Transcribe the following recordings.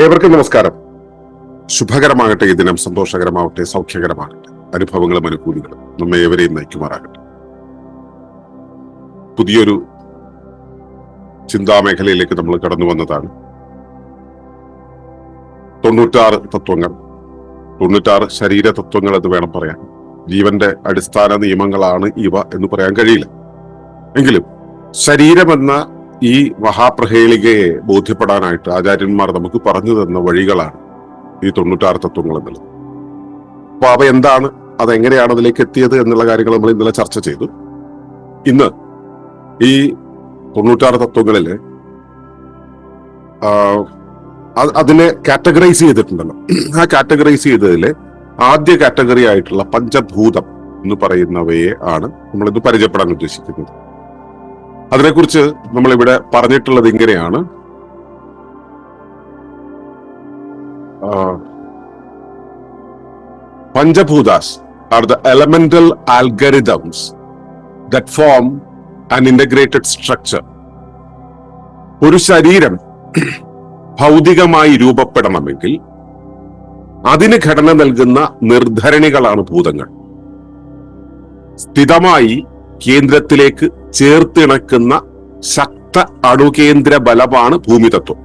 ഏവർക്കും നമസ്കാരം. ശുഭകരമാകട്ടെ ഈ ദിനം സന്തോഷകരമാവട്ടെ സൗഖ്യകരമാകട്ടെ അനുഭവങ്ങളും അനുകൂലികളും നമ്മെ ഏവരെയും നയിക്കുമാറാകട്ടെ. പുതിയൊരു ചിന്താമേഖലയിലേക്ക് നമ്മൾ കടന്നു വന്നതാണ്. തൊണ്ണൂറ്റാറ് തത്വങ്ങൾ തൊണ്ണൂറ്റാറ് ശരീര തത്വങ്ങൾ എന്ന് വേണം പറയാൻ. ജീവന്റെ അടിസ്ഥാന നിയമങ്ങളാണ് ഇവ എന്ന് പറയാൻ കഴിയില്ല. എങ്കിലും ശരീരമെന്ന ഈ മഹാപ്രഹേളികയെ ബോധ്യപ്പെടാനായിട്ട് ആചാര്യന്മാർ നമുക്ക് പറഞ്ഞു തന്ന വഴികളാണ് ഈ തൊണ്ണൂറ്റാറ് തത്വങ്ങൾ എന്നുള്ളത്. അപ്പൊ അവ എന്താണ്? അതെങ്ങനെയാണ് അതിലേക്ക് എത്തിയത് എന്നുള്ള കാര്യങ്ങൾ നമ്മൾ ഇന്നലെ ചർച്ച ചെയ്തു. ഇന്ന് ഈ തൊണ്ണൂറ്റാറ് തത്വങ്ങളിൽ അതിനെ കാറ്റഗറൈസ് ചെയ്തിട്ടുണ്ടല്ലോ. ആ കാറ്റഗറൈസ് ചെയ്തതിലെ ആദ്യ കാറ്റഗറി ആയിട്ടുള്ള പഞ്ചഭൂതം എന്ന് പറയുന്നവയെ ആണ് നമ്മളിത് പരിചയപ്പെടാൻ ഉദ്ദേശിക്കുന്നത്. അതിനെക്കുറിച്ച് നമ്മൾ ഇവിടെ പറഞ്ഞിട്ടുള്ളത് ഇങ്ങനെയാണ്. Panchabhutas are the elemental algorithms that form an integrated structure ഒരു ശരീരം ഭൗതികമായി രൂപപ്പെടണമെങ്കിൽ അതിന് ഘടന നൽകുന്ന നിർധരണികളാണ് ഭൂതങ്ങൾ. സ്ഥിതമായി കേന്ദ്രത്തിലേക്ക് ചേർത്തിണക്കുന്ന ശക്ത അണുകേന്ദ്ര ബലമാണ് ഭൂമിതത്വം.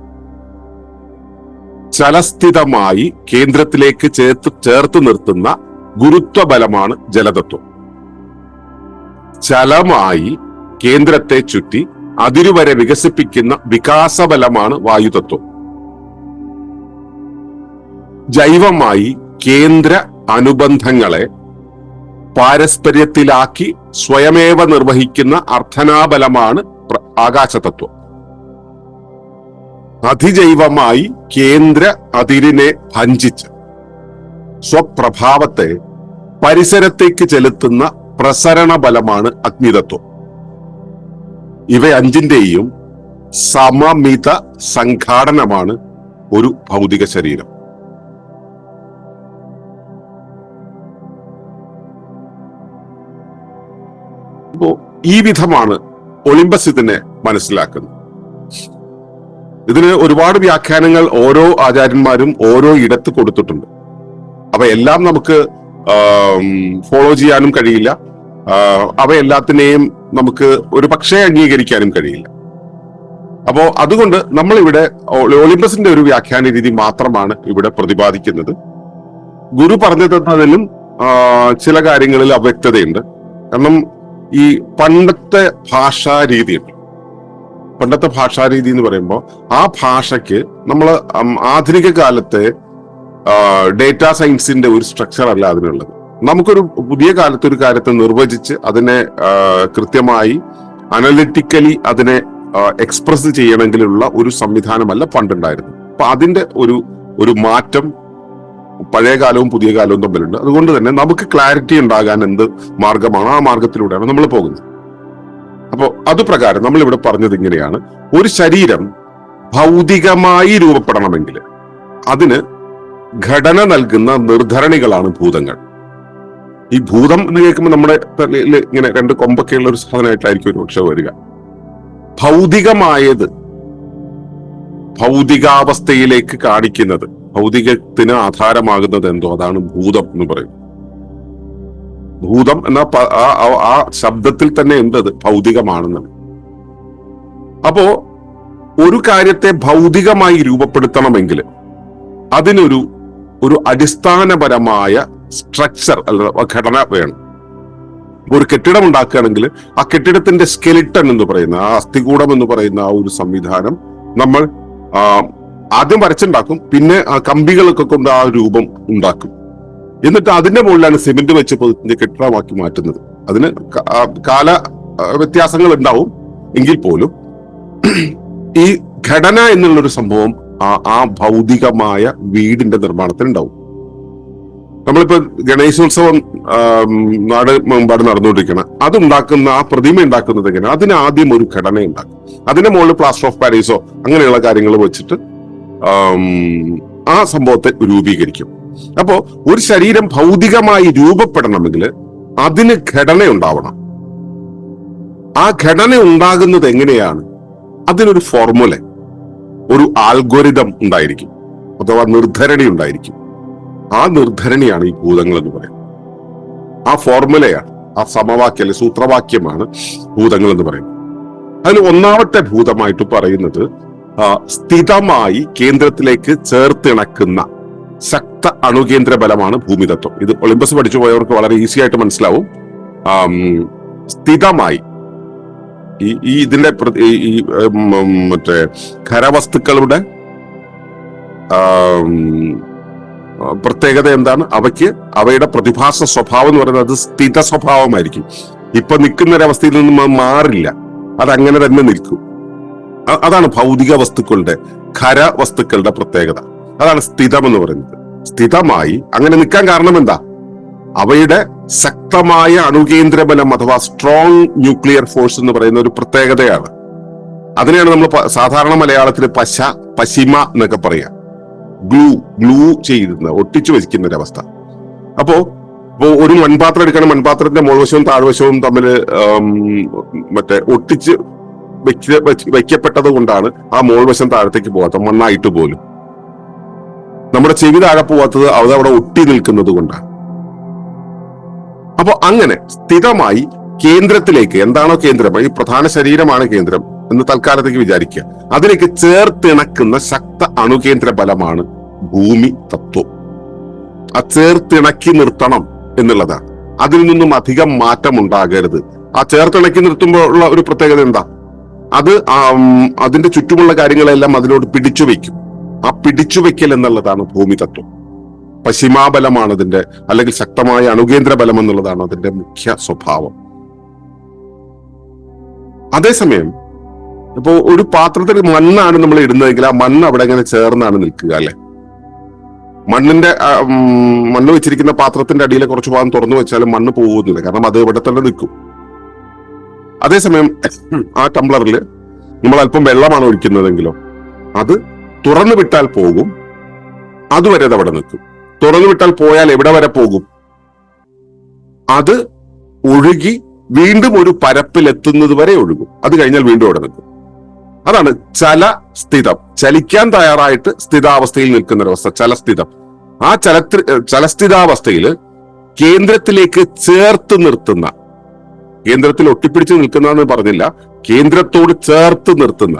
ചലസ്ഥിതമായി കേന്ദ്രത്തിലേക്ക് ചേർത്ത് ചേർത്ത് നിർത്തുന്ന ഗുരുത്വ ബലമാണ് ജലതത്വം. ചലമായി കേന്ദ്രത്തെ ചുറ്റി അതിരുവരെ വികസിപ്പിക്കുന്ന വികാസബലമാണ് വായുതത്വം. ജൈവമായി കേന്ദ്ര അനുബന്ധങ്ങളെ പാരസ്പര്യത്തിലാക്കി സ്വയമേവ നിർവഹിക്കുന്ന അർത്ഥനാബലമാണ് ആകാശതത്വം. അതിജൈവമായി കേന്ദ്ര അതിരിനെ ഭഞ്ചിച്ച് സ്വപ്രഭാവത്തെ പരിസരത്തേക്ക് ചെലുത്തുന്ന പ്രസരണ ബലമാണ് അഗ്നിതത്വം. ഇവ അഞ്ചിന്റെയും സമമിത സംഘാടനമാണ് ഒരു ഭൗതിക ശരീരം. ഈ വിധമാണ് ഒളിമ്പസ് ഇതിനെ മനസ്സിലാക്കുന്നത്. ഇതിന് ഒരുപാട് വ്യാഖ്യാനങ്ങൾ ഓരോ ആചാര്യന്മാരും ഓരോ ഇടത്ത് കൊടുത്തിട്ടുണ്ട്. അപ്പൊ എല്ലാം നമുക്ക് ഫോളോ ചെയ്യാനും കഴിയില്ല. അവയെല്ലാത്തിനെയും നമുക്ക് ഒരു പക്ഷേ അംഗീകരിക്കാനും കഴിയില്ല. അപ്പോ അതുകൊണ്ട് നമ്മൾ ഇവിടെ ഒളിമ്പസിന്റെ ഒരു വ്യാഖ്യാന രീതി മാത്രമാണ് ഇവിടെ പ്രതിപാദിക്കുന്നത്. ഗുരു പറഞ്ഞു തന്നതിലും ചില കാര്യങ്ങളിൽ അവ്യക്തതയുണ്ട്. കാരണം ഈ പണ്ടത്തെ ഭാഷാ രീതിയുണ്ട് പണ്ടത്തെ ഭാഷാ രീതി എന്ന് പറയുമ്പോൾ ആ ഭാഷയ്ക്ക് നമ്മൾ ആധുനിക കാലത്തെ ഡേറ്റാ സയൻസിന്റെ ഒരു സ്ട്രക്ചർ അല്ല അതിനുള്ളത്. നമുക്കൊരു പുതിയ കാലത്ത് ഒരു കാര്യത്തെ നിർവചിച്ച് അതിനെ കൃത്യമായി അനലിറ്റിക്കലി അതിനെ എക്സ്പ്രസ് ചെയ്യണമെങ്കിലുള്ള ഒരു സംവിധാനമല്ല പണ്ടുണ്ടായിരുന്നു അപ്പൊ അതിന്റെ ഒരു ഒരു മാറ്റം പഴയ കാലവും പുതിയ കാലവും തമ്മിലുണ്ട്. അതുകൊണ്ട് തന്നെ നമുക്ക് ക്ലാരിറ്റി ഉണ്ടാകാൻ എന്ത് മാർഗമാണ്? ആ മാർഗത്തിലൂടെയാണ് നമ്മൾ പോകുന്നത്. അപ്പോൾ അത് പ്രകാരം നമ്മൾ ഇവിടെ പറഞ്ഞത് ഇങ്ങനെയാണ്. ഒരു ശരീരം ഭൗതികമായി രൂപപ്പെടണമെങ്കിൽ അതിന് ഘടന നൽകുന്ന നിർധരണികളാണ് ഭൂതങ്ങൾ. ഈ ഭൂതം എന്ന് കേൾക്കുമ്പോൾ നമ്മുടെ തലയിൽ ഇങ്ങനെ രണ്ട് കൊമ്പൊക്കെയുള്ള ഒരു സാധനമായിട്ടായിരിക്കും ഒരു പക്ഷെ വരിക. ഭൗതികമായത് ഭൗതികാവസ്ഥയിലേക്ക് കാണിക്കുന്നത് ഭൗതികത്തിന് ആധാരമാകുന്നത് എന്തോ? അതാണ് ഭൂതം എന്ന് പറയുന്നത്. ഭൂതം എന്ന ആ- ശബ്ദത്തിൽ തന്നെ ഉണ്ട് അത്? ഭൗതികമാണെന്നാണ് അപ്പോ ഒരു കാര്യത്തെ ഭൗതികമായി രൂപപ്പെടുത്തണമെങ്കിൽ അതിനൊരു ഒരു അടിസ്ഥാനപരമായ സ്ട്രക്ചർ അല്ല ഘടന വേണം. ഒരു കെട്ടിടം ഉണ്ടാക്കുകയാണെങ്കിൽ ആ കെട്ടിടത്തിന്റെ സ്കെലിട്ടൺ എന്ന് പറയുന്ന ആ അസ്ഥികൂടം എന്ന് പറയുന്ന ആ ഒരു സംവിധാനം നമ്മൾ ആദ്യം വരച്ചുണ്ടാക്കും പിന്നെ ആ കമ്പികളൊക്കെ കൊണ്ട് ആ രൂപം ഉണ്ടാക്കും. എന്നിട്ട് അതിന്റെ മുകളിലാണ് സിമെന്റ് വെച്ച് പൊതുത്തിന്റെ കെട്ടിടമാക്കി മാറ്റുന്നത്. അതിന് കാല വ്യത്യാസങ്ങൾ ഉണ്ടാവും എങ്കിൽ പോലും ഈ ഘടന എന്നുള്ളൊരു സംഭവം ആ ഭൗതികമായ വീടിന്റെ നിർമ്മാണത്തിൽ ഉണ്ടാവും. നമ്മളിപ്പോ ഗണേശോത്സവം നാട് മുമ്പാട് നടന്നുകൊണ്ടിരിക്കണം അതുണ്ടാക്കുന്ന ആ പ്രതിമ ഉണ്ടാക്കുന്നത് എങ്ങനെ അതിന് ആദ്യം ഒരു ഘടന ഉണ്ടാക്കും അതിന്റെ മുകളിൽ പ്ലാസ്റ്റർ ഓഫ് പാരീസോ അങ്ങനെയുള്ള കാര്യങ്ങൾ വെച്ചിട്ട് ആം, സംഭവത്തെ രൂപീകരിക്കും. അപ്പോ ഒരു ശരീരം ഭൗതികമായി രൂപപ്പെടണമെങ്കിൽ അതിന് ഘടന ഉണ്ടാവണം ആ ഘടന ഉണ്ടാകുന്നത് എങ്ങനെയാണ്? അതിനൊരു ഫോർമുല ഒരു ആൽഗോരിതം ഉണ്ടായിരിക്കും അഥവാ നിർദ്ധരണി ഉണ്ടായിരിക്കും. ആ നിർദ്ധരണിയാണ് ഈ ഭൂതങ്ങൾ എന്ന് പറയുന്നത്. ആ ഫോർമുലയാണ് ആ സമവാക്യം സൂത്രവാക്യമാണ് ഭൂതങ്ങൾ എന്ന് പറയുന്നത്. അതിൽ ഒന്നാമത്തെ ഭൂതമായിട്ട് പറയുന്നത് സ്ഥിതമായി കേന്ദ്രത്തിലേക്ക് ചേർത്തിണക്കുന്ന ശക്ത അണുകേന്ദ്ര ബലമാണ് ഭൂമിതത്വം. ഇത് ഒളിമ്പസ് പഠിച്ചു പോയവർക്ക് വളരെ ഈസി ആയിട്ട് മനസ്സിലാവും. സ്ഥിതമായി ഈ ഈ ഇതിന്റെ ഈ മറ്റേ ഖരവസ്തുക്കളുടെ പ്രത്യേകത എന്താണ്? അവയ്ക്ക് അവയുടെ പ്രതിഭാസ സ്വഭാവം എന്ന് പറയുന്നത് അത് സ്ഥിത സ്വഭാവമായിരിക്കും. ഇപ്പൊ നിൽക്കുന്ന ഒരവസ്ഥയിൽ നിന്നും മാറില്ല. അത് അങ്ങനെ തന്നെ നിൽക്കും. അതാണ് ഭൗതിക വസ്തുക്കളുടെ ഖര വസ്തുക്കളുടെ പ്രത്യേകത. അതാണ് സ്ഥിതം എന്ന് പറയുന്നത്. സ്ഥിതമായി അങ്ങനെ നിൽക്കാൻ കാരണം എന്താ? അവയുടെ ശക്തമായ അണുകേന്ദ്ര ബലം അഥവാ സ്ട്രോങ് ന്യൂക്ലിയർ ഫോഴ്സ് എന്ന് പറയുന്ന ഒരു പ്രത്യേകതയാണ്. അതിനെയാണ് നമ്മൾ സാധാരണ മലയാളത്തിൽ പശ പശിമ എന്നൊക്കെ പറയാ. ഗ്ലൂ ഗ്ലൂ ചെയ്യുന്ന ഒട്ടിച്ചു വെക്കുന്ന ഒരവസ്ഥ അപ്പോ ഇപ്പോ ഒരു മൺപാത്രം എടുക്കണം മൺപാത്രത്തിന്റെ മുഴുവശവും താഴ്വശവും തമ്മിൽ മറ്റേ ഒട്ടിച്ച് വെക്കപ്പെട്ടത് കൊണ്ടാണ് ആ മോൾവശം താഴത്തേക്ക് പോകാത്ത മണ്ണായിട്ട് പോലും. നമ്മുടെ ചെവി താഴെ പോവാത്തത് അത് അവിടെ ഒട്ടി നിൽക്കുന്നത് കൊണ്ടാണ്. അപ്പൊ അങ്ങനെ സ്ഥിരമായി കേന്ദ്രത്തിലേക്ക് എന്താണോ കേന്ദ്രം? ഈ പ്രധാന ശരീരമാണ് കേന്ദ്രം എന്ന് തൽക്കാലത്തേക്ക് വിചാരിക്കുക. അതിലേക്ക് ചേർത്തിണക്കുന്ന ശക്ത അണുകേന്ദ്ര ബലമാണ് ഭൂമി തത്വം. ആ ചേർത്തിണക്കി നിർത്തണം എന്നുള്ളതാണ്. അതിൽ നിന്നും അധികം മാറ്റം ഉണ്ടാകരുത് ആ ചേർത്തിണക്കി നിർത്തുമ്പോഴുള്ള ഒരു പ്രത്യേകത എന്താ? അത് അതിന്റെ ചുറ്റുമുള്ള കാര്യങ്ങളെല്ലാം അതിനോട് പിടിച്ചു വെക്കും ആ പിടിച്ചു വെക്കൽ എന്നുള്ളതാണ് ഭൂമി തത്വം. പശ്ചിമാബലമാണ് അതിന്റെ അല്ലെങ്കിൽ ശക്തമായ അണുകേന്ദ്ര ബലം എന്നുള്ളതാണ് അതിന്റെ മുഖ്യ സ്വഭാവം. അതേസമയം ഇപ്പോ ഒരു പാത്രത്തിൽ മണ്ണാണ് നമ്മൾ ഇടുന്നതെങ്കിൽ ആ മണ്ണ് അവിടെ ഇങ്ങനെ ചേർന്നാണ് നിൽക്കുക അല്ലെ? മണ്ണിന്റെ മണ്ണ് വെച്ചിരിക്കുന്ന പാത്രത്തിന്റെ അടിയിലെ കുറച്ച് ഭാഗം തുറന്നു വെച്ചാലും മണ്ണ് പോകുന്നില്ല കാരണം അത് ഇവിടെ തന്നെ നിൽക്കും. അതേസമയം ആ ടംബ്ലറിൽ നമ്മൾ അല്പം വെള്ളമാണ് ഒഴിക്കുന്നതെങ്കിലോ അത് തുറന്നു വിട്ടാൽ പോകും അതുവരെ അത് അവിടെ നിൽക്കും. തുറന്നു വിട്ടാൽ പോയാൽ എവിടെ വരെ പോകും? അത് ഒഴുകി വീണ്ടും ഒരു പരപ്പിൽ എത്തുന്നത് വരെ ഒഴുകും. അത് കഴിഞ്ഞാൽ വീണ്ടും അവിടെ നിൽക്കും. അതാണ് ചല സ്ഥിതം. ചലിക്കാൻ തയ്യാറായിട്ട് സ്ഥിതാവസ്ഥയിൽ നിൽക്കുന്ന ഒരവസ്ഥ ചലസ്ഥിതം ആ ചലത്തി ചലസ്ഥിതാവസ്ഥയിൽ കേന്ദ്രത്തിലേക്ക് ചേർത്ത് നിർത്തുന്ന കേന്ദ്രത്തിൽ ഒട്ടിപ്പിടിച്ച് നിൽക്കുന്നതെന്ന് പറഞ്ഞില്ല. കേന്ദ്രത്തോട് ചേർത്ത് നിർത്തുന്ന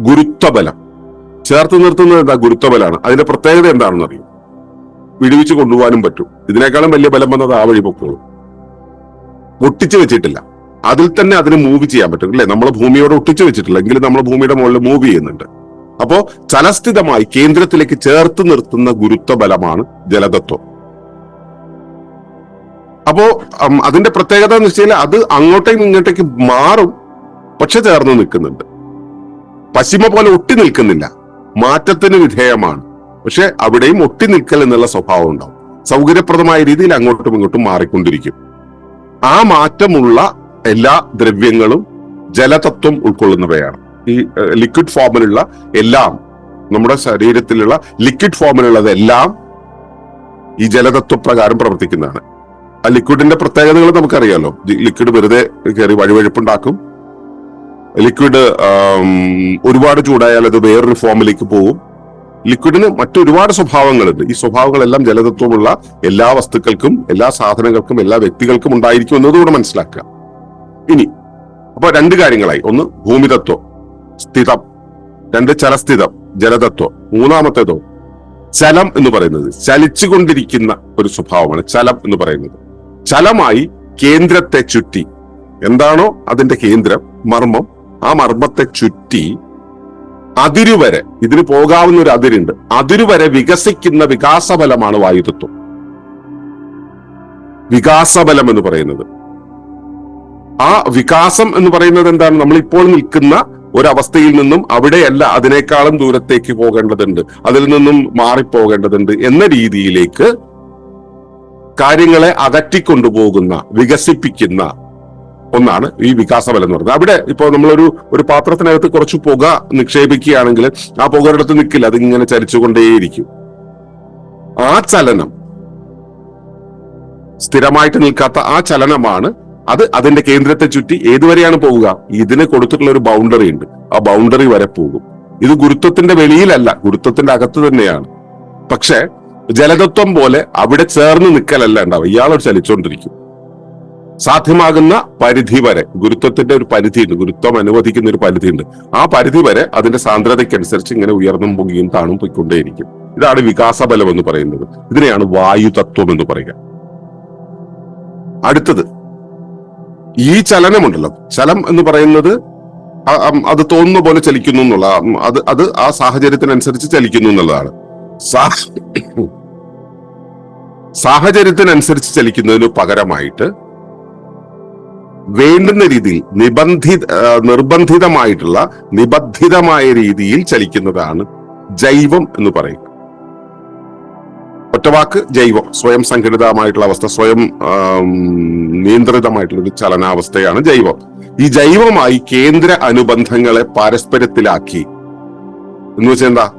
ഗുരുത്വബലം. ചേർത്ത് നിർത്തുന്നത് എന്താ? ഗുരുത്വബലാണ് അതിന്റെ പ്രത്യേകത എന്താണെന്ന് അറിയും? വിടുവിച്ച് കൊണ്ടുപോകാനും പറ്റും. ഇതിനേക്കാളും വലിയ ബലം വന്നത് ആ വഴി പൊക്കോളും. ഒട്ടിച്ചു വെച്ചിട്ടില്ല. അതിൽ തന്നെ അതിന് മൂവ് ചെയ്യാൻ പറ്റും അല്ലെ? നമ്മളെ ഭൂമിയോട് ഒട്ടിച്ചു വെച്ചിട്ടില്ല. എങ്കിലും നമ്മളെ ഭൂമിയുടെ മുകളിൽ മൂവ് ചെയ്യുന്നുണ്ട്. അപ്പോ ചലസ്ഥിതമായി കേന്ദ്രത്തിലേക്ക് ചേർത്ത് നിർത്തുന്ന ഗുരുത്വബലമാണ് ജലതത്വം. അപ്പോ അതിന്റെ പ്രത്യേകത എന്ന് വെച്ചാൽ അത് അങ്ങോട്ടേക്കും ഇങ്ങോട്ടേക്ക് മാറും പക്ഷെ ചേർന്ന് നിൽക്കുന്നുണ്ട്. പശ്ചിമ പോലെ ഒട്ടി നിൽക്കുന്നില്ല. മാറ്റത്തിന് വിധേയമാണ്. പക്ഷെ അവിടെയും ഒട്ടി നിൽക്കൽ എന്നുള്ള സ്വഭാവം ഉണ്ടാവും. സൗകര്യപ്രദമായ രീതിയിൽ അങ്ങോട്ടും ഇങ്ങോട്ടും മാറിക്കൊണ്ടിരിക്കും. ആ മാറ്റമുള്ള എല്ലാ ദ്രവ്യങ്ങളും ജലതത്വം ഉൾക്കൊള്ളുന്നവയാണ്. ഈ ലിക്വിഡ് ഫോമിലുള്ള എല്ലാം നമ്മുടെ ശരീരത്തിലുള്ള ലിക്വിഡ് ഫോമിലുള്ളതെല്ലാം ഈ ജലതത്വപ്രകാരം പ്രവർത്തിക്കുന്നതാണ്. ആ ലിക്വിഡിന്റെ പ്രത്യേകതകൾ നമുക്കറിയാലോ. ലിക്വിഡ് വെറുതെ കയറി വഴുവഴുപ്പുണ്ടാക്കും. ലിക്വിഡ് ഒരുപാട് ചൂടായാൽ അത് വേറൊരു ഫോമിലേക്ക് പോകും ലിക്വിഡിന് മറ്റൊരുപാട് സ്വഭാവങ്ങളുണ്ട്. ഈ സ്വഭാവങ്ങളെല്ലാം ജലതത്വമുള്ള എല്ലാ വസ്തുക്കൾക്കും എല്ലാ സാധനങ്ങൾക്കും എല്ലാ വ്യക്തികൾക്കും ഉണ്ടായിരിക്കും എന്നതുകൂടെ മനസ്സിലാക്കുക. ഇനി അപ്പൊ രണ്ട് കാര്യങ്ങളായി. ഒന്ന് ഭൂമിതത്വം സ്ഥിതം. രണ്ട് ചലസ്ഥിതം ജലതത്വം. മൂന്നാമത്തേതോ ചലം എന്ന് പറയുന്നത്. ചലിച്ചുകൊണ്ടിരിക്കുന്ന ഒരു സ്വഭാവമാണ് ചലം എന്ന് പറയുന്നത്. ചലമായി കേന്ദ്രത്തെ ചുറ്റി. എന്താണോ അതിന്റെ കേന്ദ്രം? മർമ്മം. ആ മർമ്മത്തെ ചുറ്റി അതിരുവരെ ഇതിന് പോകാവുന്ന ഒരു അതിരുണ്ട്. അതിരുവരെ വികസിക്കുന്ന വികാസബലമാണ് വായുതത്വം. വികാസബലം എന്ന് പറയുന്നത്. ആ വികാസം എന്ന് പറയുന്നത് എന്താണ്? നമ്മൾ ഇപ്പോൾ നിൽക്കുന്ന ഒരവസ്ഥയിൽ നിന്നും അവിടെയല്ല അതിനേക്കാളും ദൂരത്തേക്ക് പോകേണ്ടതുണ്ട്. അതിൽ നിന്നും മാറിപ്പോകേണ്ടതുണ്ട് എന്ന രീതിയിലേക്ക് കാര്യങ്ങളെ അകറ്റിക്കൊണ്ടുപോകുന്ന വികസിപ്പിക്കുന്ന ഒന്നാണ് ഈ വികാസബലം എന്ന് പറയുന്നത്. അവിടെ ഇപ്പോൾ നമ്മളൊരു ഒരു പാത്രത്തിനകത്ത് കുറച്ച് പുക നിക്ഷേപിക്കുകയാണെങ്കിൽ ആ പുകയുടെ നിൽക്കില്ല. അതിങ്ങനെ ചലിച്ചുകൊണ്ടേയിരിക്കും ആ ചലനം സ്ഥിരമായിട്ട് നിൽക്കാത്ത ആ ചലനമാണ് അത് അതിന്റെ കേന്ദ്രത്തെ ചുറ്റി ഏതുവരെയാണ് പോവുക ഇതിന് കൊടുത്തിട്ടുള്ള ഒരു ബൗണ്ടറി ഉണ്ട്. ആ ബൗണ്ടറി വരെ പോകും. ഇത് ഗുരുത്വത്തിന്റെ വെളിയിലല്ല. ഗുരുത്വത്തിന്റെ അകത്ത് തന്നെയാണ്. പക്ഷെ ജലതത്വം പോലെ അവിടെ ചേർന്ന് നിൽക്കലല്ല ഉണ്ടാവും ഇയാൾ ചലിച്ചുകൊണ്ടിരിക്കും സാധ്യമാകുന്ന പരിധി വരെ ഗുരുത്വത്തിന്റെ ഒരു പരിധിയുണ്ട് ഗുരുത്വം അനുവദിക്കുന്ന ഒരു പരിധിയുണ്ട്. ആ പരിധി വരെ അതിന്റെ സാന്ദ്രതയ്ക്കനുസരിച്ച് ഇങ്ങനെ ഉയർന്നും പൊങ്ങിയും താണും പോയിക്കൊണ്ടേയിരിക്കും. ഇതാണ് വികാസബലം എന്ന് പറയുന്നത്. ഇതിനെയാണ് വായുതത്വം എന്ന് പറയുക. അടുത്തത് ഈ ചലനമുണ്ടല്ലോ. ചലം എന്ന് പറയുന്നത് അത് തോന്നുന്ന പോലെ ചലിക്കുന്നു എന്നുള്ള അത് അത് ആ സാഹചര്യത്തിനനുസരിച്ച് ചലിക്കുന്നു എന്നുള്ളതാണ്. സാഹചര്യത്തിനനുസരിച്ച് ചലിക്കുന്നതിന് പകരമായിട്ട് വേണ്ടുന്ന രീതിയിൽ നിബന്ധിത നിർബന്ധിതമായിട്ടുള്ള നിബദ്ധിതമായ രീതിയിൽ ചലിക്കുന്നതാണ് ജൈവം എന്ന് പറയുക ഒറ്റവാക്ക് ജൈവം സ്വയം സംഘടിതമായിട്ടുള്ള അവസ്ഥ സ്വയം നിയന്ത്രിതമായിട്ടുള്ള ഒരു ചലനാവസ്ഥയാണ് ജൈവം. ഈ ജൈവമായി കേന്ദ്ര അനുബന്ധങ്ങളെ പാരസ്പര്യത്തിലാക്കി. എന്ന് വെച്ചാൽ എന്താ?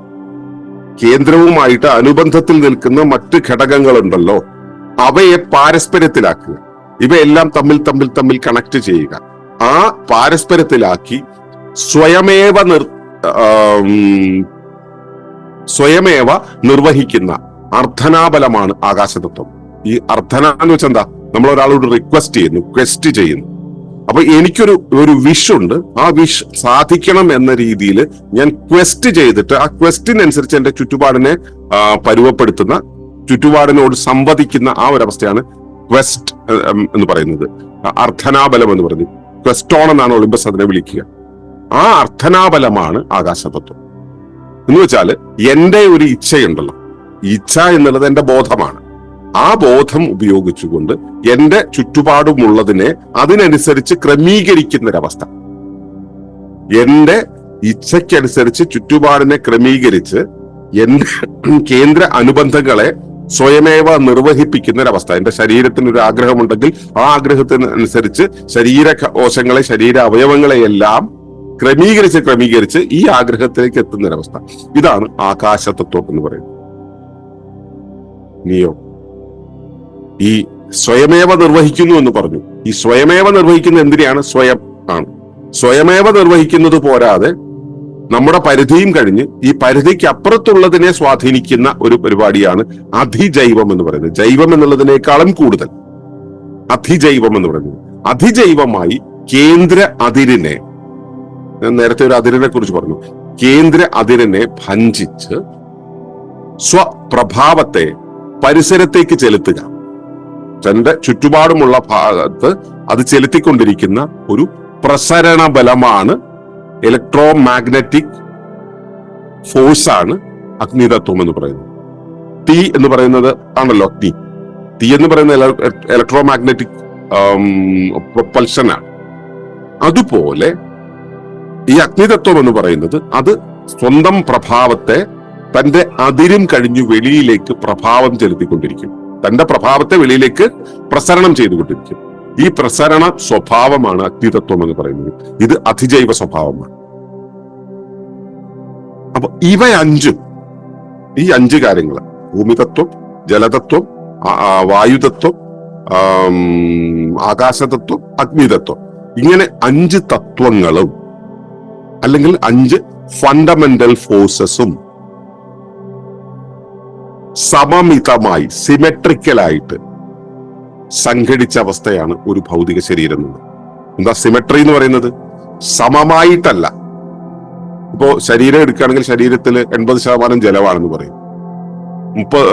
കേന്ദ്രവുമായിട്ട് അനുബന്ധത്തിൽ നിൽക്കുന്ന മറ്റ് ഘടകങ്ങളുണ്ടല്ലോ അവയെ പാരസ്പര്യത്തിലാക്കുക. ഇവയെല്ലാം തമ്മിൽ തമ്മിൽ തമ്മിൽ കണക്ട് ചെയ്യുക. ആ പാരസ്പര്യത്തിലാക്കി സ്വയമേവ നിർ സ്വയമേവ നിർവഹിക്കുന്ന അർദ്ധനാബലമാണ് ആകാശതത്വം. ഈ അർദ്ധന എന്ന് വെച്ചെന്താ? നമ്മൾ ഒരാളോട് റിക്വസ്റ്റ് ചെയ്യുന്നു ക്വസ്റ്റ് ചെയ്യുന്നു. അപ്പൊ എനിക്കൊരു ഒരു വിഷ് ഉണ്ട്. ആ വിഷ് സാധിക്കണം എന്ന രീതിയിൽ ഞാൻ ക്വസ്റ്റ് ചെയ്തിട്ട് ആ ക്വസ്റ്റിനനുസരിച്ച് എന്റെ ചുറ്റുപാടിനെ പരുവപ്പെടുത്തുന്ന ചുറ്റുപാടിനോട് സംവദിക്കുന്ന ആ ഒരു അവസ്ഥയാണ് ക്വസ്റ്റ് എന്ന് പറയുന്നത്. അർത്ഥനാബലം എന്ന് പറയുന്നത്. ക്വസ്റ്റോൺ എന്നാണ് ഒളിമ്പസ് അതിനെ വിളിക്കുക. ആ അർത്ഥനാബലമാണ് ആകാശതത്വം. എന്ന് വെച്ചാൽ എന്റെ ഒരു ഇച്ഛയുണ്ടല്ലോ. ഇച്ഛ എന്നുള്ളത് എന്റെ ബോധമാണ്. ആ ബോധം ഉപയോഗിച്ചുകൊണ്ട് എന്റെ ചുറ്റുപാടുമുള്ളതിനെ അതിനനുസരിച്ച് ക്രമീകരിക്കുന്ന ഒരവസ്ഥ എന്റെ ഇച്ഛയ്ക്കനുസരിച്ച് ചുറ്റുപാടിനെ ക്രമീകരിച്ച് എന്റെ കേന്ദ്ര അനുബന്ധങ്ങളെ സ്വയമേവ നിർവഹിപ്പിക്കുന്ന ഒരവസ്ഥ എന്റെ ശരീരത്തിന് ഒരു ആഗ്രഹമുണ്ടെങ്കിൽ ആ ആഗ്രഹത്തിന് അനുസരിച്ച് ശരീര കോശങ്ങളെ ശരീര അവയവങ്ങളെയെല്ലാം ക്രമീകരിച്ച് ക്രമീകരിച്ച് ഈ ആഗ്രഹത്തിലേക്ക് എത്തുന്ന ഒരവസ്ഥ ഇതാണ് ആകാശതത്വം എന്ന് പറയുന്നത്. നീയോ? ഈ സ്വയമേവ നിർവഹിക്കുന്നു എന്ന് പറഞ്ഞു. ഈ സ്വയമേവ നിർവഹിക്കുന്ന എന്തിനെയാണ്? സ്വയം ആണ്. സ്വയമേവ നിർവഹിക്കുന്നത് പോരാതെ നമ്മുടെ പരിധിയും കഴിഞ്ഞ് ഈ പരിധിക്ക് അപ്പുറത്തുള്ളതിനെ സ്വാധീനിക്കുന്ന ഒരു പരിപാടിയാണ് അധിജൈവം എന്ന് പറയുന്നത്. ജൈവം എന്നുള്ളതിനേക്കാളും കൂടുതൽ അധിജൈവം എന്ന് പറയുന്നത്. അധിജൈവമായി കേന്ദ്ര അതിരിനെ ഞാൻ നേരത്തെ ഒരു അതിരിനെ കുറിച്ച് പറഞ്ഞു. കേന്ദ്ര അതിരിനെ ഭഞ്ചിച്ച് സ്വപ്രഭാവത്തെ പരിസരത്തേക്ക് ചെലുത്തുക. തന്റെ ചുറ്റുപാടുമുള്ള ഭാഗത്ത് അത് ചെലുത്തിക്കൊണ്ടിരിക്കുന്ന ഒരു പ്രസരണ ബലമാണ് ഇലക്ട്രോ മാഗ്നറ്റിക് ഫോഴ്സ് ആണ് അഗ്നിതത്വം എന്ന് പറയുന്നത്. തീ എന്ന് പറയുന്നത് ആണല്ലോ അഗ്നി തീ എന്ന് പറയുന്ന ഇലക്ട്രോ മാഗ്നറ്റിക് പ്രൊപ്പൽഷൻ ആണ്. അതുപോലെ ഈ അഗ്നിതത്വം എന്ന് പറയുന്നത് അത് സ്വന്തം പ്രഭാവത്തെ തന്റെ അതിരും കഴിഞ്ഞു വെളിയിലേക്ക് പ്രഭാവം ചെലുത്തിക്കൊണ്ടിരിക്കും. തന്റെ പ്രഭാവത്തെ വെളിയിലേക്ക് പ്രസരണം ചെയ്തുകൊണ്ടിരിക്കും ഈ പ്രസരണ സ്വഭാവമാണ് അഗ്നിതത്വം എന്ന് പറയുന്നത്. ഇത് അതിജൈവ സ്വഭാവമാണ്. അപ്പൊ ഇവ അഞ്ചും ഈ അഞ്ച് കാര്യങ്ങൾ ഭൂമിതത്വം ജലതത്വം വായുതത്വം ആകാശതത്വം അഗ്നിതത്വം. ഇങ്ങനെ അഞ്ച് തത്വങ്ങളും അല്ലെങ്കിൽ അഞ്ച് ഫണ്ടമെന്റൽ ഫോഴ്സസും സമമിതമായി സിമെട്രിക്കലായിട്ട് സംഘടിച്ച അവസ്ഥയാണ് ഒരു ഭൗതിക ശരീരം എന്ന് എന്താ സിമെട്രി എന്ന് പറയുന്നത്? സമമായിട്ടല്ല. ഇപ്പോ ശരീരം എടുക്കുകയാണെങ്കിൽ ശരീരത്തിൽ എൺപത് ശതമാനം ജലമാണെന്ന് പറയും. മുപ്പത്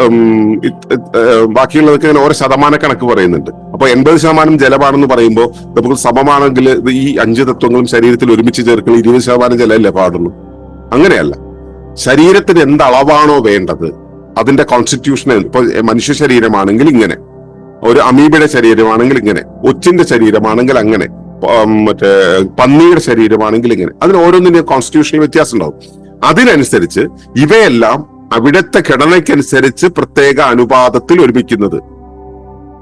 ബാക്കിയുള്ളതൊക്കെ ഇങ്ങനെ ഓരോ ശതമാന കണക്ക് പറയുന്നുണ്ട്. അപ്പൊ എൺപത് ശതമാനം ജലമാണെന്ന് പറയുമ്പോൾ നമുക്ക് സമമാണെങ്കിൽ ഈ അഞ്ച് തത്വങ്ങളും ശരീരത്തിൽ ഒരുമിച്ച് ചേർക്കുന്ന ഇരുപത് ശതമാനം ജലമല്ലേ പാടുള്ളൂ? അങ്ങനെയല്ല. ശരീരത്തിന് എന്തളവാണോ വേണ്ടത് അതിന്റെ കോൺസ്റ്റിറ്റ്യൂഷൻ ഇപ്പൊ മനുഷ്യ ശരീരമാണെങ്കിൽ ഇങ്ങനെ. ഒരു അമീബയുടെ ശരീരമാണെങ്കിൽ ഇങ്ങനെ. ഒച്ചിന്റെ ശരീരമാണെങ്കിൽ അങ്ങനെ. മറ്റേ പന്നിയുടെ ശരീരമാണെങ്കിൽ ഇങ്ങനെ. അതിന് ഓരോന്നിന്റെ കോൺസ്റ്റിറ്റ്യൂഷനിൽ വ്യത്യാസം ഉണ്ടാവും അതിനനുസരിച്ച് ഇവയെല്ലാം അവിടുത്തെ ഘടനയ്ക്കനുസരിച്ച് പ്രത്യേക അനുപാതത്തിൽ ഒരുമിക്കുന്നത്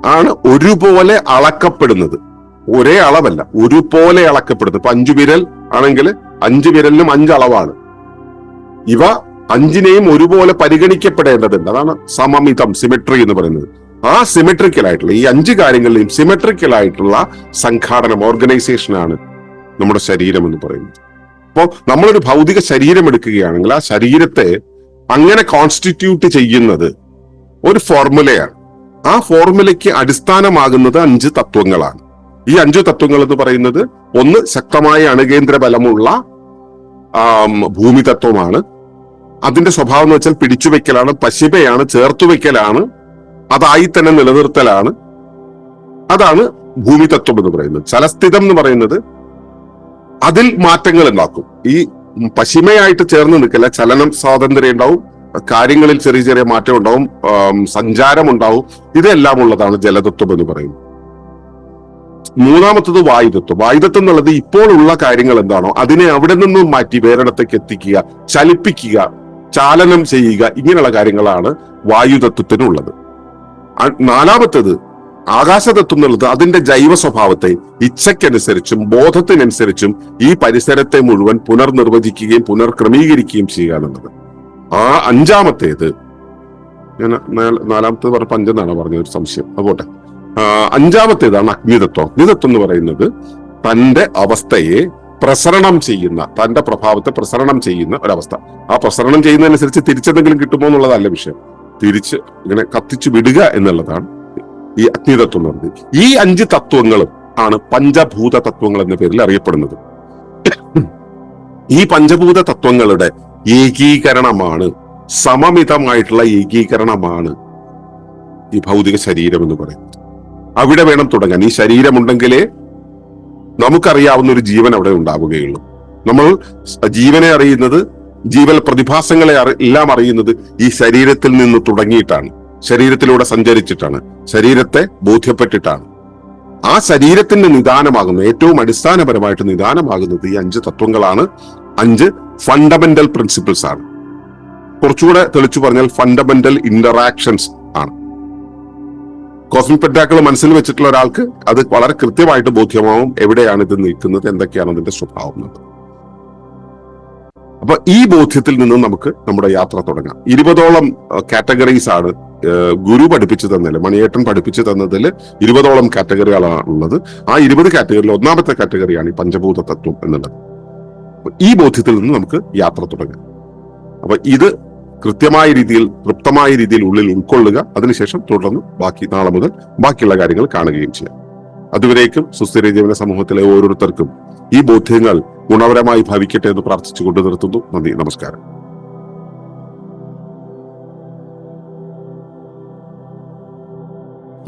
ആണ് ഒരുപോലെ അളക്കപ്പെടുന്നത്. ഒരേ അളവല്ല ഒരുപോലെ അളക്കപ്പെടുന്നത്. ഇപ്പൊ അഞ്ചു വിരൽ ആണെങ്കിൽ അഞ്ചു വിരലിനും അഞ്ച് അളവാണ്. ഇവ അഞ്ചിനെയും ഒരുപോലെ പരിഗണിക്കപ്പെടേണ്ടതുണ്ട്. അതാണ് സമമിതം സിമെട്രി എന്ന് പറയുന്നത്. ആ സിമെട്രിക്കൽ ആയിട്ടുള്ള ഈ അഞ്ച് കാര്യങ്ങളിലെയും സിമെട്രിക്കൽ ആയിട്ടുള്ള സംഘാടനം ഓർഗനൈസേഷനാണ് നമ്മുടെ ശരീരം എന്ന് പറയുന്നത്. അപ്പോൾ നമ്മളൊരു ഭൗതിക ശരീരം എടുക്കുകയാണെങ്കിൽ ആ ശരീരത്തെ അങ്ങനെ കോൺസ്റ്റിറ്റ്യൂട്ട് ചെയ്യുന്നത് ഒരു ഫോർമുലയാണ് ആ ഫോർമുലയ്ക്ക് അടിസ്ഥാനമാകുന്നത് അഞ്ച് തത്വങ്ങളാണ്. ഈ അഞ്ചു തത്വങ്ങൾ എന്ന് പറയുന്നത് ഒന്ന് ശക്തമായ അണുകേന്ദ്ര ബലമുള്ള ഭൂമി തത്വമാണ് അതിന്റെ സ്വഭാവം എന്ന് വെച്ചാൽ പിടിച്ചുവെക്കലാണ് പശിമയാണ് ചേർത്തുവെക്കലാണ് അതായി തന്നെ നിലനിർത്തലാണ്. അതാണ് ഭൂമി തത്വം എന്ന് പറയുന്നത്. ചലസ്ഥിതം എന്ന് പറയുന്നത് അതിൽ മാറ്റങ്ങൾ ഉണ്ടാക്കും. ഈ പശിമയായിട്ട് ചേർന്ന് നിൽക്കില്ല ചലനം സ്വാതന്ത്ര്യം ഉണ്ടാവും കാര്യങ്ങളിൽ ചെറിയ ചെറിയ മാറ്റം ഉണ്ടാവും സഞ്ചാരം ഉണ്ടാവും. ഇതെല്ലാം ഉള്ളതാണ് ജലതത്വം എന്ന് പറയുന്നത്. മൂന്നാമത്തത് വായുതത്വം. വായുതത്വം എന്നുള്ളത് ഇപ്പോൾ ഉള്ള കാര്യങ്ങൾ എന്താണോ അതിനെ അവിടെ നിന്നും മാറ്റി വേറിടത്തേക്ക് എത്തിക്കുക ചലിപ്പിക്കുക ചാലനം ചെയ്യുക ഇങ്ങനെയുള്ള കാര്യങ്ങളാണ് വായുതത്വത്തിനുള്ളത്. നാലാമത്തത് ആകാശതത്വം എന്നുള്ളത് അതിന്റെ ജൈവ സ്വഭാവത്തെ ഇച്ഛയ്ക്കനുസരിച്ചും ബോധത്തിനനുസരിച്ചും ഈ പരിസരത്തെ മുഴുവൻ പുനർനിർവചിക്കുകയും പുനർക്രമീകരിക്കുകയും ചെയ്യുക എന്നുള്ളത്. ആ അഞ്ചാമത്തേത് ഞാൻ നാലാമത്തേത് പറഞ്ഞ അഞ്ചെന്നാണ് പറഞ്ഞ ഒരു സംശയം. അതുപോട്ടെ അഞ്ചാമത്തേതാണ് അഗ്നിതത്വം. അഗ്നിതത്വം എന്ന് പറയുന്നത് തന്റെ അവസ്ഥയെ പ്രസരണം ചെയ്യുന്ന തന്റെ പ്രഭാവത്തെ പ്രസരണം ചെയ്യുന്ന ഒരവസ്ഥ. ആ പ്രസരണം ചെയ്യുന്നതനുസരിച്ച് തിരിച്ചെന്തെങ്കിലും കിട്ടുമോ എന്നുള്ളതല്ല വിഷയം. തിരിച്ച് ഇങ്ങനെ കത്തിച്ചു വിടുക എന്നുള്ളതാണ് ഈ അഗ്നിതത്വം എന്ന് പറയുന്നത്. ഈ അഞ്ച് തത്വങ്ങളും ആണ് പഞ്ചഭൂത തത്വങ്ങൾ എന്ന പേരിൽ അറിയപ്പെടുന്നത്. ഈ പഞ്ചഭൂത തത്വങ്ങളുടെ ഏകീകരണമാണ് സമമിതമായിട്ടുള്ള ഏകീകരണമാണ് ഈ ഭൗതിക ശരീരം എന്ന് പറയുന്നത്. അവിടെ വേണം തുടങ്ങാൻ. ഈ ശരീരമുണ്ടെങ്കിലേ നമുക്കറിയാവുന്ന ഒരു ജീവൻ അവിടെ ഉണ്ടാവുകയുള്ളൂ. നമ്മൾ ജീവനെ അറിയുന്നത് ജീവൽ പ്രതിഭാസങ്ങളെ എല്ലാം അറിയുന്നത് ഈ ശരീരത്തിൽ നിന്ന് തുടങ്ങിയിട്ടാണ്. ശരീരത്തിലൂടെ സഞ്ചരിച്ചിട്ടാണ്. ശരീരത്തെ ബോധ്യപ്പെട്ടിട്ടാണ്. ആ ശരീരത്തിന്റെ നിദാനമാകുന്ന ഏറ്റവും അടിസ്ഥാനപരമായിട്ട് നിദാനമാകുന്നത് ഈ അഞ്ച് തത്വങ്ങളാണ്. അഞ്ച് ഫണ്ടമെന്റൽ പ്രിൻസിപ്പിൾസ് ആണ്. കുറച്ചുകൂടെ തെളിച്ചു പറഞ്ഞാൽ ഫണ്ടമെന്റൽ ഇന്ററാക്ഷൻസ് കോസ്മിക് പെറ്റാക്കൾ മനസ്സിൽ വെച്ചിട്ടുള്ള ഒരാൾക്ക് അത് വളരെ കൃത്യമായിട്ട് ബോധ്യമാവും എവിടെയാണ് ഇത് നിൽക്കുന്നത് എന്തൊക്കെയാണ് അതിന്റെ സ്വഭാവം എന്നത്. അപ്പൊ ഈ ബോധ്യത്തിൽ നിന്നും നമുക്ക് നമ്മുടെ യാത്ര തുടങ്ങാം. ഇരുപതോളം കാറ്റഗറീസ് ആണ് ഗുരു പഠിപ്പിച്ചു തന്നതിൽ മണിയേട്ടൻ പഠിപ്പിച്ചു തന്നതിൽ ഇരുപതോളം കാറ്റഗറികളാണ് ഉള്ളത്. ആ ഇരുപത് കാറ്റഗറിയിൽ ഒന്നാമത്തെ കാറ്റഗറിയാണ് ഈ പഞ്ചഭൂത തത്വം എന്നുള്ളത്. ഈ ബോധ്യത്തിൽ നിന്ന് നമുക്ക് യാത്ര തുടങ്ങാം. അപ്പൊ ഇത് കൃത്യമായ രീതിയിൽ തൃപ്തമായ രീതിയിൽ ഉള്ളിൽ ഉൾക്കൊള്ളുക. അതിനുശേഷം തുടർന്ന് ബാക്കി നാളെ മുതൽ ബാക്കിയുള്ള കാര്യങ്ങൾ കാണുകയും ചെയ്യാം. അതുവരേക്കും സുസ്ഥിര ജീവന സമൂഹത്തിലെ ഓരോരുത്തർക്കും ഈ ബോധ്യങ്ങൾ ഗുണപരമായി ഭവിക്കട്ടെ എന്ന് പ്രാർത്ഥിച്ചുകൊണ്ട് നിർത്തുന്നു. നന്ദി നമസ്കാരം.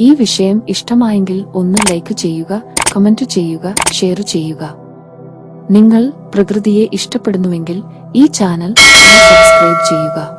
ഈ വിഷയം ഇഷ്ടമായെങ്കിൽ ഒന്ന് ലൈക്ക് ചെയ്യുക കമന്റ് ചെയ്യുക ഷെയർ ചെയ്യുക. നിങ്ങൾ പ്രകൃതിയെ ഇഷ്ടപ്പെടുന്നുവെങ്കിൽ ഈ ചാനൽ സബ്സ്ക്രൈബ് ചെയ്യുക.